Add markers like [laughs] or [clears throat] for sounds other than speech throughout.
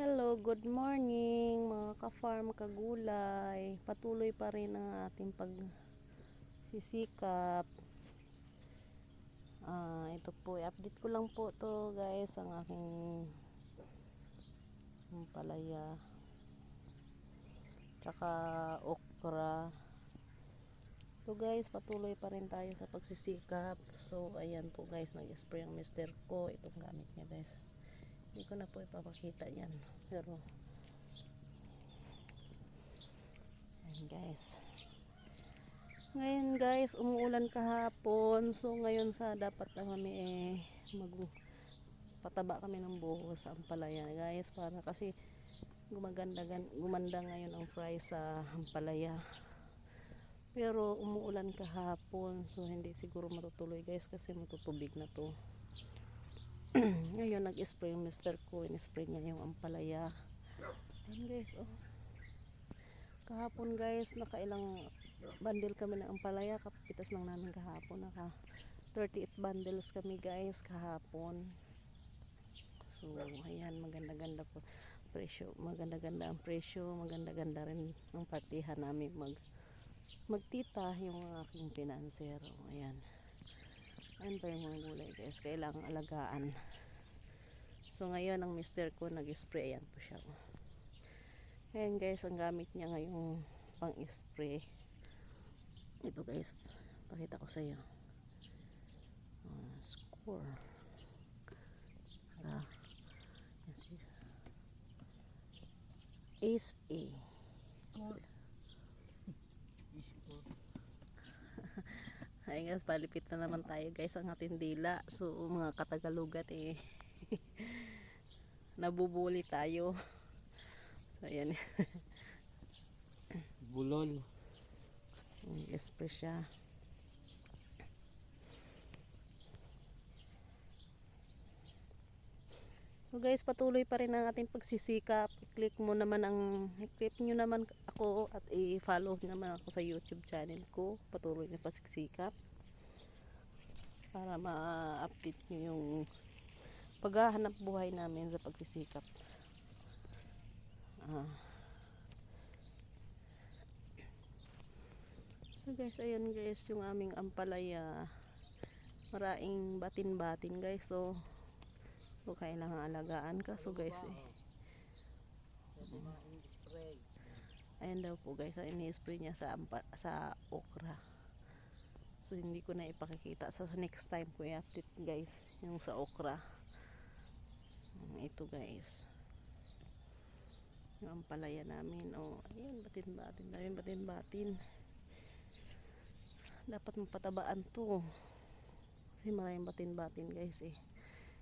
Hello, good morning mga ka-farm, kagulay. Patuloy pa rin ang ating pagsisikap. Ah, ito po, i-update ko lang po to guys ang aking palaya. Tsaka okra. So guys, patuloy pa rin tayo sa pagsisikap. So ayan po guys, nag-spray ang mister ko. Itong gamit niya guys. Hindi ko na po ipapakita yan. Pero, ayan guys. Ngayon guys, umuulan kahapon. So ngayon sa dapat na kami eh, mag pataba kami ng buhos sa ampalaya guys. Para kasi gumaganda, gan- gumanda ngayon ang price sa ampalaya. Pero umuulan kahapon. So hindi siguro matutuloy guys kasi matutubig na to. [clears throat] Ngayon, nag-spray yung mister ko. In-spray niya yung ampalaya. Ayun guys, oh. Kahapon guys, nakailang bundle kami ng ampalaya. Kapitas lang namin kahapon. Naka 38 bundles kami guys kahapon. So, ayan, maganda-ganda po presyo. Maganda-ganda ang presyo. Maganda-ganda rin ang partihan namin mag magtita yung aking financier. Ayan. Ayan pa yung mga gulay guys. Kailangang alagaan. So ngayon ang mister ko nag-spray. Ayan po siya. oh. Ayan guys. Ang gamit niya ngayong pang-spray. Ito guys. Pakita ko sa iyo. Uh, score. Para. Yan si Ace A. So, Ay guys, palipit na naman tayo guys ang ating dila. So mga katagalugat eh. [laughs] Nabubuli tayo. [laughs] So ayan. [laughs] Bulol. Espre siya. So guys, patuloy pa rin ang ating pagsisikap. I-click mo naman ang i-click nyo naman ako at i-follow naman ako sa YouTube channel ko. Patuloy na pagsisikap. Para ma-update nyo yung paghahanap buhay namin sa pagsisikap. Ah. So guys, ayan guys, yung aming ampalaya. Maraing batin-batin guys. So, so kailangan alagaan ka. So guys, eh. Ayan daw po guys, ang ini-spray niya sa, sa okra. So hindi ko na ipakikita. Sa next time ko i-update guys, yung sa okra. Mm, Ito guys. Yung ampalaya namin. Oh, ayan, batin-batin. Daming batin-batin dapat mapatabaan to kasi maraming batin-batin guys eh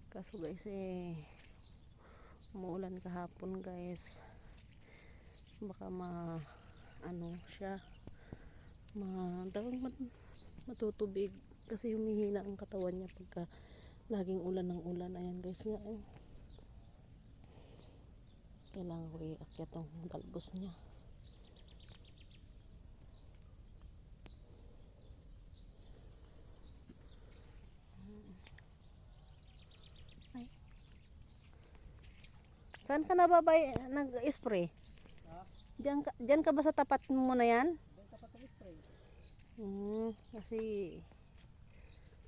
kaso guys eh umuulan kahapon guys baka ma ano siya ma dapat mat, matutubig kasi humihina ang katawan niya pagka laging ulan ng ulan ayan guys nga eh. kailangan ko iakyat ang talbos niya Saan ka nababay nag-spray? Diyan ka, diyan ka ba sa tapat mo na yan? Hmm, kasi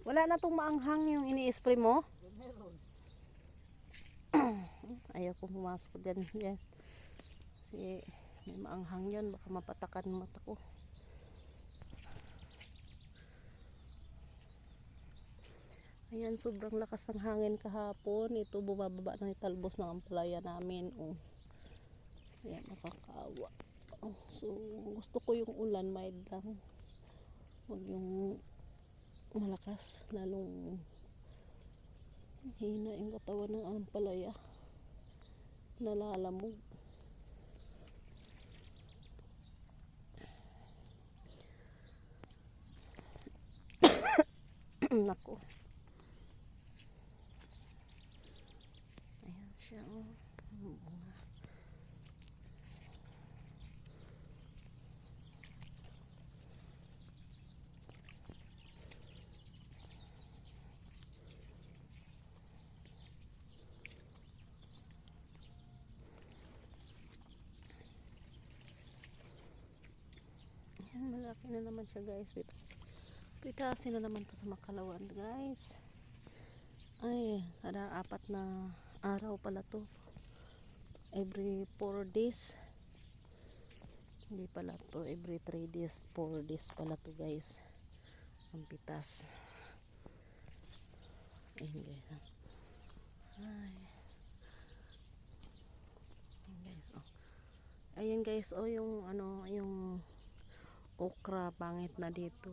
wala na tong maanghang yung ini-spray mo? [clears throat] Ayaw ko pumasok dyan. dyan. Kasi may maanghang yan. Baka mapatakan mata ko. Ayan, sobrang lakas ng hangin kahapon. Ito, bumababa ng talbos ng ampalaya namin. Oh. Ayan, nakakawa. Oh, so, gusto ko yung ulan, mild lang. Huwag yung malakas. Lalong hina yung katawan ng ampalaya. Nalalamog. [coughs] Nako. Ayan siya. Oh. Ang bunga. Malaki na naman siya guys. Pitas. Pitasin na naman to sa makalawan guys. Ay, kada apat na araw pala to. Every 4 days. Hindi pala to. Every 3 days, 4 days pala to guys. Ang pitas. Ayun guys. ah. Ay. Ayun guys, oh. Ayun guys, oh yung ano, yung okra pangit na dito.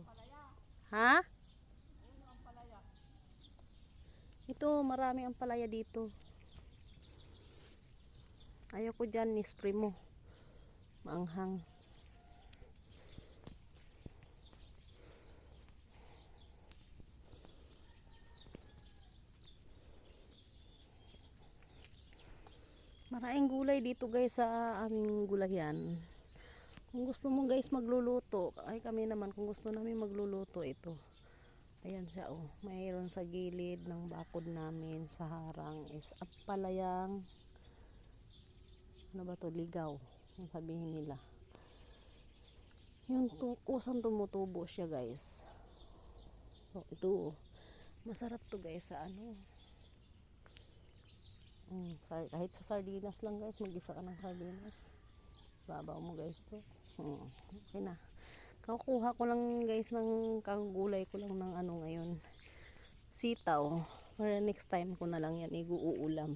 Ha? Ito, marami ang palaya dito. Ayaw ko dyan, ni-spray mo. Maanghang. Maraming gulay dito guys sa aming gulayan. Kung gusto mo guys magluluto, ay kami naman kung gusto namin magluluto ito. Ayan siya oh. Mayroon sa gilid ng bakod namin sa harang is apalayang ano ba to ligaw. Ang sabihin nila. Yung kusang tumutubo siya guys. So, ito oh. Masarap to guys sa ano. Mm, kahit sa sardinas lang guys, mag-isa ka ng sardinas. Babaw mo guys to. Mm, okay na. Kakuha ko lang guys ng kagulay ko lang ng ano ngayon. Sitaw. Para next time ko na lang yan iguulam.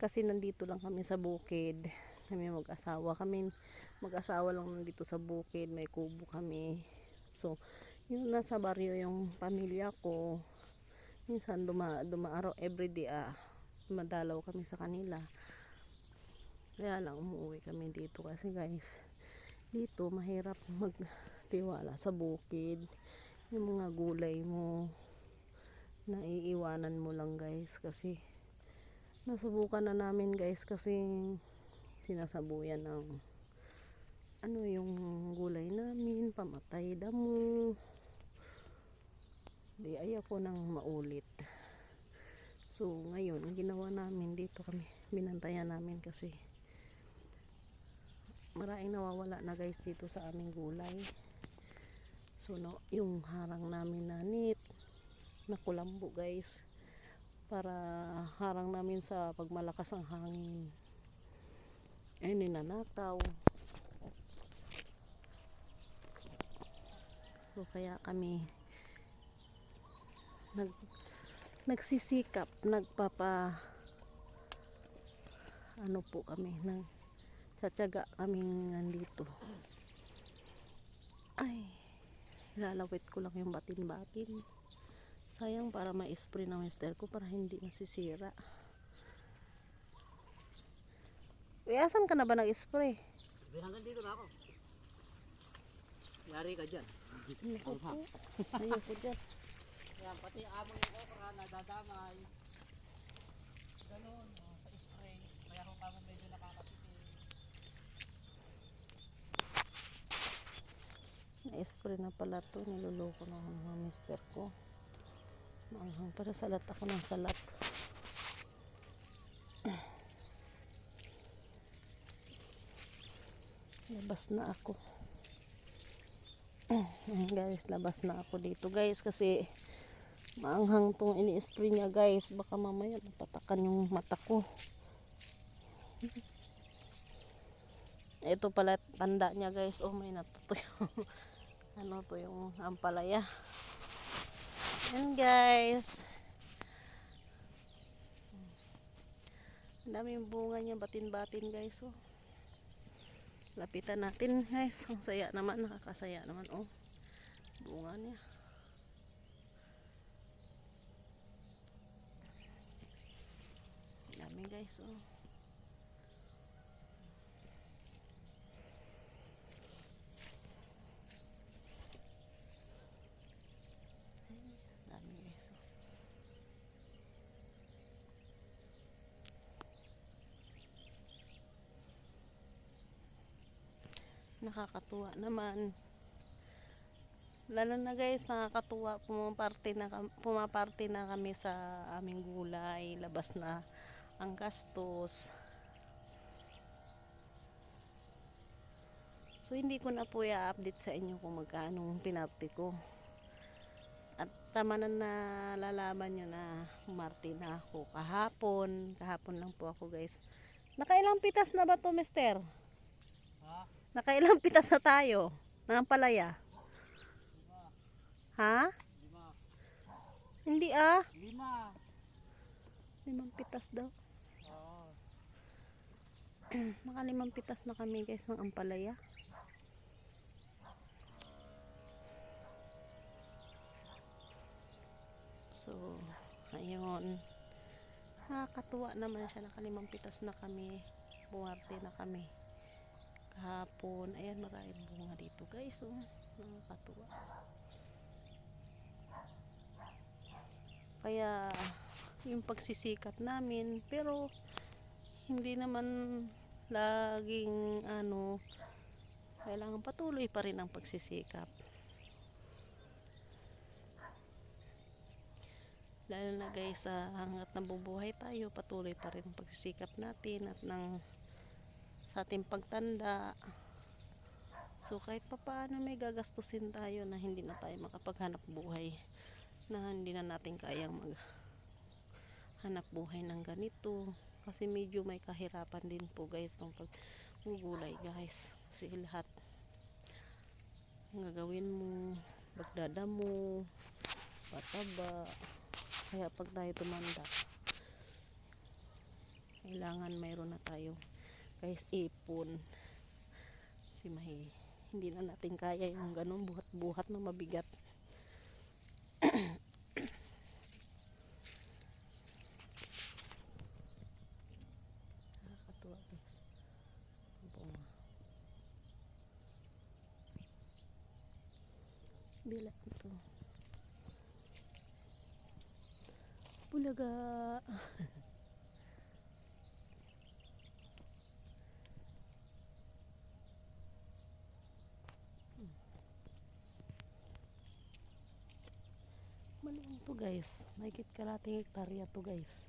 Kasi nandito lang kami sa bukid. Kami mag-asawa. Kami mag-asawa lang nandito sa bukid. May kubo kami. So, yun nasa baryo yung pamilya ko. Minsan duma, dumaaraw everyday ah. Madalaw kami sa kanila. Kaya lang umuwi kami dito kasi guys, dito mahirap magtiwala sa bukid. Yung mga gulay mo, naiiwanan mo lang guys kasi nasubukan na namin guys kasi sinasabuyan ng ano yung gulay namin, pamatay damo. Di ayaw ko nang maulit. So, ngayon, ginawa namin dito kami, binantayan namin kasi maraming nawawala na guys dito sa aming gulay. So, no, yung harang namin na nit, nakulambo guys, para harang namin sa pagmalakas ang hangin. Ay, ninanakaw. So, kaya kami nag nagsisikap, nagpapa ano po kami, nang tsatsaga kaming nandito. Ay, lalawit ko lang yung batin-batin. Sayang para ma-spray ng mister ko para hindi masisira. Uy, asan ka na ba nag-spray? Hanggang dito na ako. Yari ka dyan. Ayoko po. Ayoko dyan. Yan, pati among yung okra nadadamay. Ganun, oh, sa spray. Kaya kung kamo medyo nakakapiti. Na-spray na pala to. Niloloko na ng mister ko. Maanghang para salat ako ng salat. [clears throat] Labas na ako. [clears throat] Ayan guys, labas na ako dito guys kasi maanghang tong ini-spray niya guys. Baka mamaya mapatakan yung mata ko. Ito pala tanda niya guys. Oh may natutuyo. [laughs] ano to yung ampalaya. Yan guys. Daming bunga niya batin-batin guys. Oh. Lapitan natin guys. Ang saya naman. Nakakasaya naman. Oh. Bunga niya. Dami guys. Oh. Dami guys. Oh. Nakakatuwa naman. Lalo na guys, nakakatuwa pumaparte na, pumaparte na kami sa aming gulay. Labas na ang gastos. So hindi ko na po i-update sa inyo kung magkano ang pinapti ko. At tama na nalalaman nyo na Marte na ako kahapon. Kahapon lang po ako guys. Nakailang pitas na ba to mister? Nakailang [laughs] pitas na tayo? Ng palaya? Ha? Lima. Hindi ah. Lima. Limang pitas daw. [clears throat] Oo. Nakalimang pitas na kami guys ng ampalaya. So, ayun. Nakakatuwa naman siya. Nakalimang pitas na kami. Buwarte na kami. Kahapon. Ayan, maraming bunga dito guys. Oh, nakakatuwa. Kaya, yung pagsisikap namin. Pero, hindi naman laging ano kailangan patuloy pa rin ang pagsisikap lalo na guys sa hanggat nabubuhay tayo patuloy pa rin ang pagsisikap natin at ng sa ating pagtanda. So kahit pa paano may gagastusin tayo na hindi na tayo makapaghanap buhay na hindi na natin kayang mag hanap buhay ng ganito. Kasi medyo may kahirapan din po guys ng paggugulay guys. Kasi lahat ang gagawin mo magdadamo pataba. Kaya pag tayo tumanda kailangan mayroon na tayo guys ipon kasi may hindi na natin kaya yung ganun buhat-buhat na mabigat [coughs] Nakakatuwa guys. Bunga. Bila ito. Bulaga. [laughs] to guys. Mahigit kalating hektarya to guys.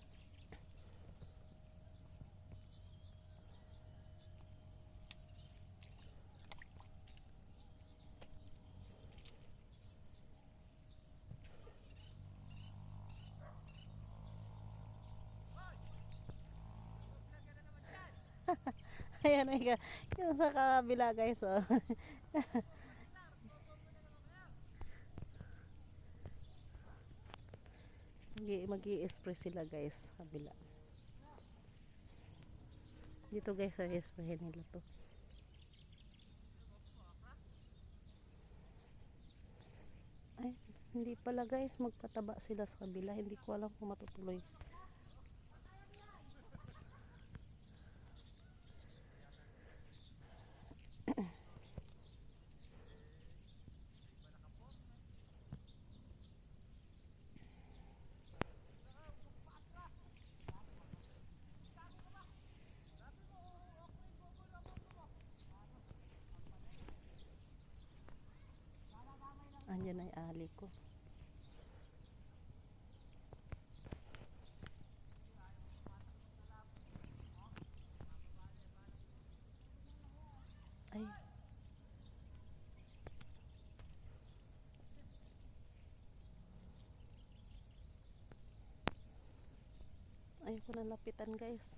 [laughs] Ayan, ay ka. Yung sa kabila guys, oh. [laughs] mag i-express sila guys, kabila. Dito guys, sa i-sprayin nila to. Ay, hindi pala guys, magpataba sila sa kabila. Hindi ko alam kung matutuloy. Andyan ay ali ko. Ay. Ayoko na lapitan guys.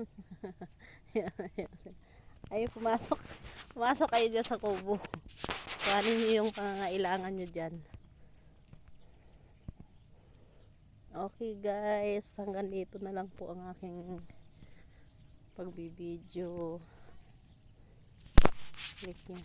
[laughs] Ay, pumasok. Pumasok kayo dyan sa kubo. Kuhanin niyo yung pangangailangan niyo dyan. Okay guys, hanggang dito na lang po ang aking pagbibideo. Click niya.